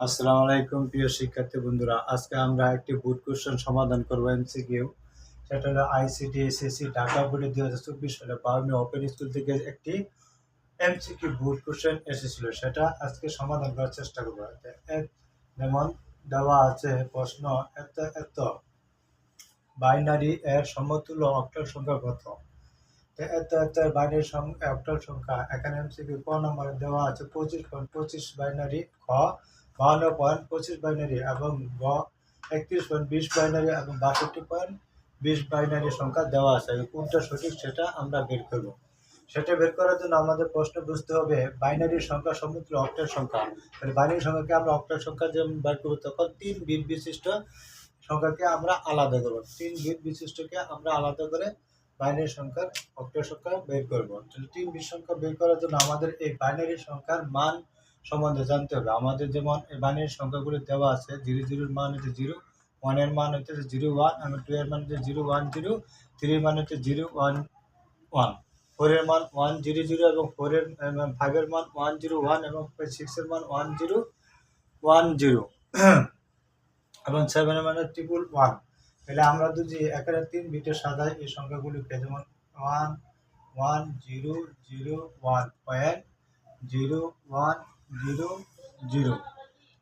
আসসালামু আলাইকুম, প্রিয় শিক্ষার্থী বন্ধুরা। আজকে আমরা একটি বুট কোশ্চেন সমাধান করব এমসিকিউ সেটা হলো আইসিটি এসএসসি ঢাকা বোর্ডে দুই হাজার চব্বিশ সালে বাউনি ওপেন স্কুল থেকে একটি এমসিকিউ বুট কোশ্চেন এসেছিল। সেটা আজকে সমাধান করার চেষ্টা করব। যেমন দেওয়া আছে প্রশ্ন, এত এত বাইনারি এর সমতুল্য অক্টাল সংখ্যা কত? এত এত বাইনারি অক্টাল সংখ্যা, এখানে এমসিকিউ ক নম্বরে দেওয়া আছে, পঁচিশ পঁচিশ বাইনারি খ। বাহান্ন পয়েন্ট পঁচিশ বাইনারি এবং গ একত্রিশ পয়েন্ট বিশ বাইনারি এবং বাষট্টি পয়েন্ট বিশ বাইনারি সংখ্যা দেওয়া আছে। কোনটা সঠিক সেটা আমরা বের করব। সেটা বের করার জন্য আমাদের প্রশ্ন বুঝতে হবে বাইনারির সংখ্যা সমুদ্র অক্টের সংখ্যা। তাহলে বাইনারি সংখ্যাকে আমরা অক্টের সংখ্যা যেমন বের করব, তখন তিন বিট বিশিষ্ট সংখ্যাকে আমরা আলাদা করব। তিন বিট বিশিষ্টকে আমরা আলাদা করে বাইনারি সংখ্যার অক্টের সংখ্যা বের করব। তাহলে তিন বিট সংখ্যা বের করার জন্য আমাদের এই বাইনারি সংখ্যার মান সম্বন্ধে জানতে হবে। আমাদের যেমন বাইনারি সংখ্যাগুলি দেওয়া আছে, জিরো জিরোর মান হচ্ছে জিরো, ওয়ানের মান হচ্ছে জিরো ওয়ান এবং টু এর মান হচ্ছে জিরো ওয়ান জিরো, থ্রির মান হচ্ছে জিরো ওয়ান ওয়ান। ফোরের মান ওয়ান জিরো জিরো এবং ফোরের ফাইভের মান ওয়ান জিরো ওয়ান এবং সিক্সের মান ওয়ান জিরো ওয়ান জিরো। এবং সেভেনের মানে ট্রিপল ওয়ান। তাহলে আমরা যদি এখানে তিন বিটের সাজাই, এই সংখ্যাগুলিকে যেমন one one zero zero one point zero one zero zero.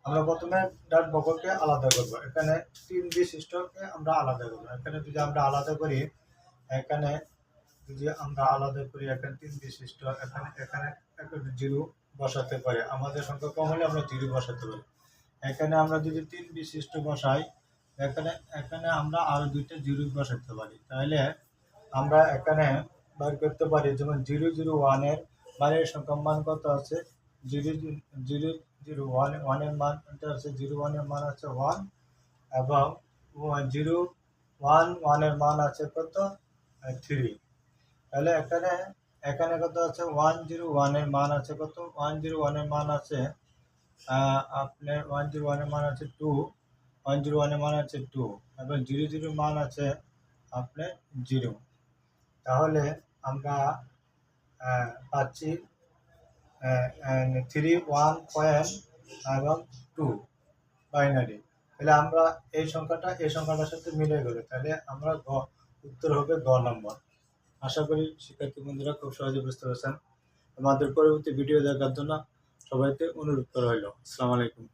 আমরা প্রথমে ডাট বকরকে আলাদা করব। এখানে তিন বিশিষ্টকে আমরা আলাদা করব। এখানে যদি আমরা আলাদা করি, এখানে যদি আমরা আলাদা করি, এখানে তিন বিশিষ্ট এখানে এখানে জিরো বসাতে পারি। আমাদের সংখ্যা কম হলে আমরা জিরো বসাতে পারি। এখানে আমরা যদি তিন বিশিষ্ট বসাই, এখানে এখানে আমরা আরও দুইটা জিরো বসাতে পারি। তাহলে আমরা এখানে বার করতে পারি, যেমন জিরো জিরো, ওয়ানের মানের সংখ্যা মান কত আছে? জিরো জিরো জিরো ওয়ান ওয়ানের মান আছে জিরো ওয়ানের মান আছে ওয়ান এবং জিরো ওয়ান ওয়ানের মান আছে কত থ্রি তাহলে এখানে এখানে কত আছে ওয়ান জিরো ওয়ানের মান আছে কত ওয়ান জিরো ওয়ানের মান আছে আপনার ওয়ান জিরো ওয়ানের মান আছে টু ওয়ান জিরো ওয়ানের মান আছে টু এবং জিরো জিরো মান আছে আপনার জিরো তাহলে আমরা পাচ্ছি থ্রি ওয়ান পয়েন্ট এবং টু বাইনারি তাহলে আমরা এই সংখ্যাটা, এই সংখ্যাটার সাথে মিলে গেলে। তাহলে আমরা গ, উত্তর হবে গ নম্বর। আশা করি শিক্ষার্থী বন্ধুরা খুব সহজে বুঝতে পারছেন। আমাদের পরবর্তী ভিডিও দেখার জন্য সবাইকে অনুরোধ করা হলো। আসসালামু আলাইকুম।